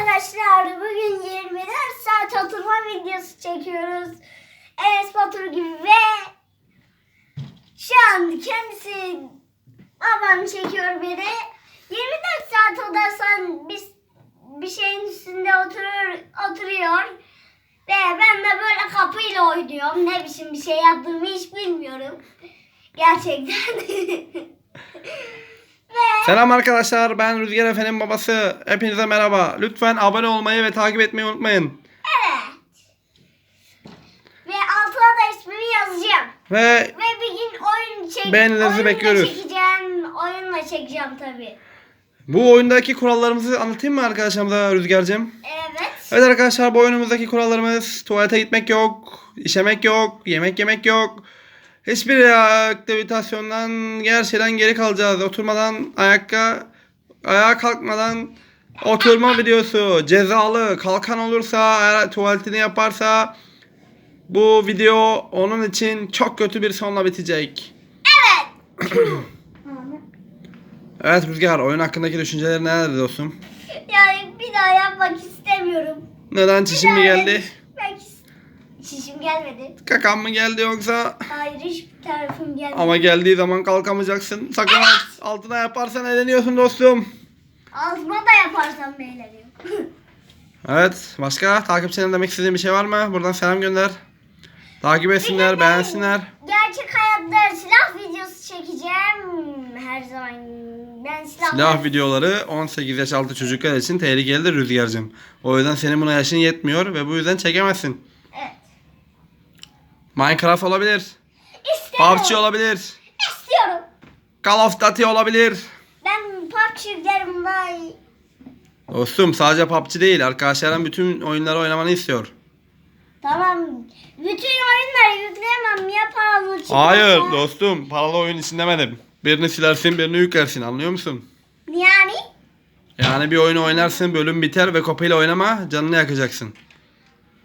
arkadaşlar bugün 24 saat oturma videosu çekiyoruz. Enes Batur gibi ve şu an kendisi babam çekiyor beni. 24 saat odarsan bir, bir şeyin üstünde oturur, oturuyor. Ve ben de böyle kapıyla oynuyorum. Ne biçim bir şey yaptığımı hiç bilmiyorum. Gerçekten. Selam arkadaşlar ben Rüzgar Efe'nin babası. Hepinize merhaba. Lütfen abone olmayı ve takip etmeyi unutmayın. Evet. Ve altına da ismimi yazacağım. Ve Ve bir gün oyun çek Beğenilerinizi oyunla bekliyoruz. çekeceğim. Oyunla çekeceğim tabii. bu oyundaki kurallarımızı anlatayım mı arkadaşlarımıza Rüzgar'cığım? Evet. Evet arkadaşlar bu oyunumuzdaki kurallarımız tuvalete gitmek yok, işemek yok, yemek yemek yok. Hiçbir aktivitasyondan, her şeyden geri kalacağız. Oturmadan, ayakta, ayağa kalkmadan oturma videosu cezalı. Kalkan olursa, tuvaletini yaparsa bu video onun için çok kötü bir sonla bitecek. Evet Rüzgar, oyun hakkındaki düşünceleri nelerdir dostum? yani bir daha yapmak istemiyorum. Neden çişin mi geldi? Şişim gelmedi. Kakan mı geldi yoksa? Hayır hiçbir tarafım gelmedi. Ama geldiği zaman kalkamayacaksın. Sakın alt- altına yaparsan eğleniyorsun dostum. Altıma da yaparsam beğenirim. Evet. Başka takipçilerine demek istediğin bir şey var mı? Buradan selam gönder. Takip etsinler, beğensinler. Gerçek hayatta silah videosu çekeceğim. Her zaman ben silah, Silah videoları 18 yaş altı çocuklar için tehlikelidir Rüzgar'cığım. O yüzden senin buna yaşın yetmiyor ve bu yüzden çekemezsin. Minecraft olabilir. İstiyorum. PUBG olabilir. İstiyorum. Call of Duty olabilir. Ben PUBG derim bay. Dostum sadece PUBG değil. Arkadaşlarım bütün oyunları oynamanı istiyor. Tamam. Bütün oyunları yükleyemem ya pahalı çıkarsa. Hayır dostum paralı oyun için demedim. Birini silersin birini yüklersin anlıyor musun? Yani? Yani bir oyunu oynarsın bölüm biter ve kapıyla oynama canını yakacaksın.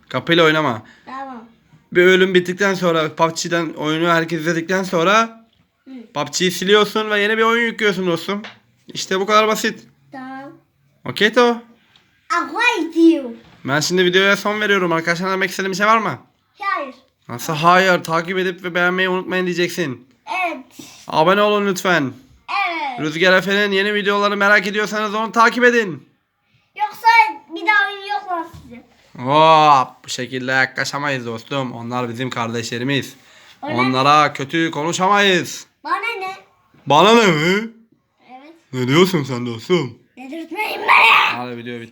Kapıyla oynama. Tamam. Bir bölüm bittikten sonra PUBG'den oyunu herkes izledikten sonra. PUBG'yi siliyorsun ve yeni bir oyun yüklüyorsun dostum. İşte bu kadar basit. Tamam. Okey to. You. Ben şimdi videoya son veriyorum. Arkadaşlar demek istediğim bir şey var mı? Hayır. Nasıl hayır takip edip ve beğenmeyi unutmayın diyeceksin. Evet. Abone olun lütfen. Evet. Rüzgar Efe'nin yeni videolarını merak ediyorsanız onu takip edin. Yoksa bir daha oyun yok lan size. Hop bu şekilde yaklaşamayız dostum. Onlar bizim kardeşlerimiz. Öyle. Onlara kötü konuşamayız. Bana ne? Bana ne mi? Evet. Ne diyorsun sen dostum? Dedirtmeyin beni. Hadi video bitti.